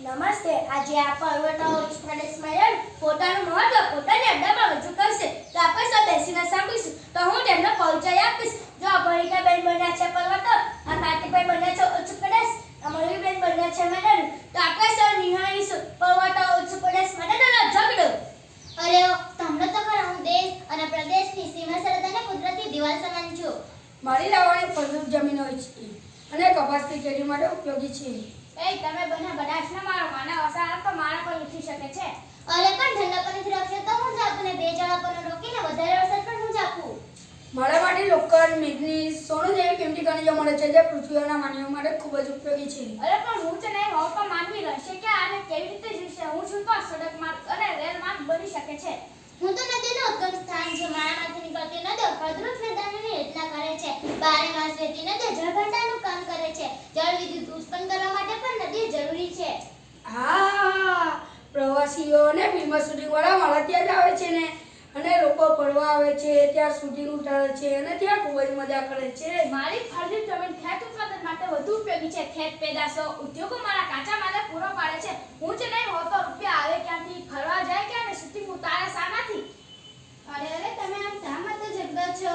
નમસ્તે. આજે આ પર્વતો પ્રદેશમાં જઈને પોતાનું મહત્વ પોતાની અડ્ડામાં રજૂ કરશે. તો આપણે સૌ બેસીને સાંભળીશું. તો હું તેમને પરિચય આપીશ. જો આ ભરિકાબેન બન્યા છે પર્વતો આ કાર્તિકભાઈ બન્યા છે ઉચ્ચ પ્રદેશ મયુરીબેન બન્યા છે મેડલ તો આપણે સૌ નિહાળીશું. પર્વતો ઉચ્ચ પ્રદેશ મેડલનો ઝઘડો. અરે તમને તો ખરા હું દેશ અને પ્રદેશની સીમા સરહદ અને કુદરતી દિવાલ સમાન છું. મારી લાવણી ફળદ્રુપ જમીન હોય છે. અને કપાસની ખેતી માટે ઉપયોગી છે. એ તમે બને બનાસ ના મારો. માના અસાર તો મારા પર ઉઠી શકે છે. અરે પણ ઠંડા પાણીથી રક્ષણ તો હું જ આપને ને? બે પર રોકીને વધારે વરસાદ પણ હું જ આપું? મારા માટે લોખંડ મેગ્નીઝ સોનું જેવી કિંમતી ખનિજો મળે છે જે પૃથ્વીના માનવીઓ માટે ખૂબ જ ઉપયોગી છે. અરે પણ હું જ નહીં હોઉં તો માનવી રહેશે કે આને કેવી રીતે જીવશે? હું છું તો સડક માર્ગ અને રેલ માર્ગ બની શકે છે. હું તો નદીનો ઉદ્ગમ સ્થાન છે. મારા મારામાંથી નીકળતી નદીઓ ફળદ્રુપ મેદાનોની રચના કરે છે. બારે માસ વહેતી નદીઓ જળભંડારનું કામ કરે છે. જળ વિદ્યુત ઉત્પન્ન કરવા માટે પણ નદીઓ જરૂરી છે હા, પ્રવાસીઓને ફિલ્મ શૂટિંગ વાળા મારા ત્યાં જ આવે છે ને. અને લોકો ફરવા આવે છે, ત્યાં શૂટિંગ ઉતારે છે અને ત્યાં ખૂબ જ મજા કરે છે. મારી ફળદ્રુપ જમીન ખેત ઉત્પાદન માટે વધુ ઉપયોગી છે. ખેત પેદાશો ઉદ્યોગો મારા કાચા માલને પૂરો પાડે છે. હું જ નહીં હોતો રૂપિયા આવે ક્યાંથી ફરવા જાય ક્યાં ને શૂટિંગ ઉતારે શાનાથી અરે અરે તમે આમ શા માટે ઝઘડો છો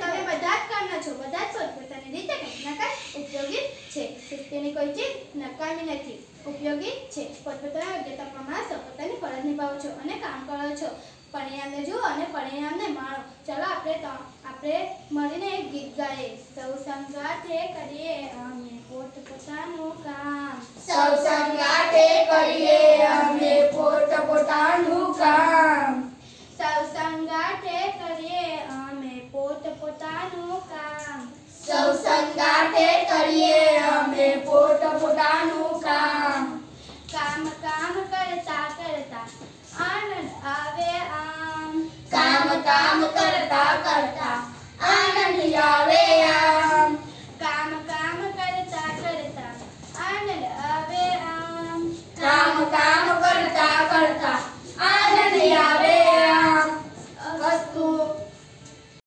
તમે બધા જ કામના છો બધા જ પોતપોતાની રીતે કંઈક ના કંઈક ઉપયોગી છે તેની કોઈ ચીજ નકામી નથી. ઉપયોગી છે. પોતપોતાના યોગ્યતા પ્રમાણે સફળતાની ફરજ નિભાવો છો અને કામ કરો છો. પરિણામને જુઓ અને પરિણામને માણો. ચલો આપણે આપણે મળીને એક ગીત ગાઈએ. સૌ સંગાથે કરીએ અમે પોતપોતાનું કામ. સૌ સંગાથે કરીએ અમે પોતપોતાનું કામ. સૌ સંગાથે કરીએ અમે પોતપોતાનું કામ. સૌ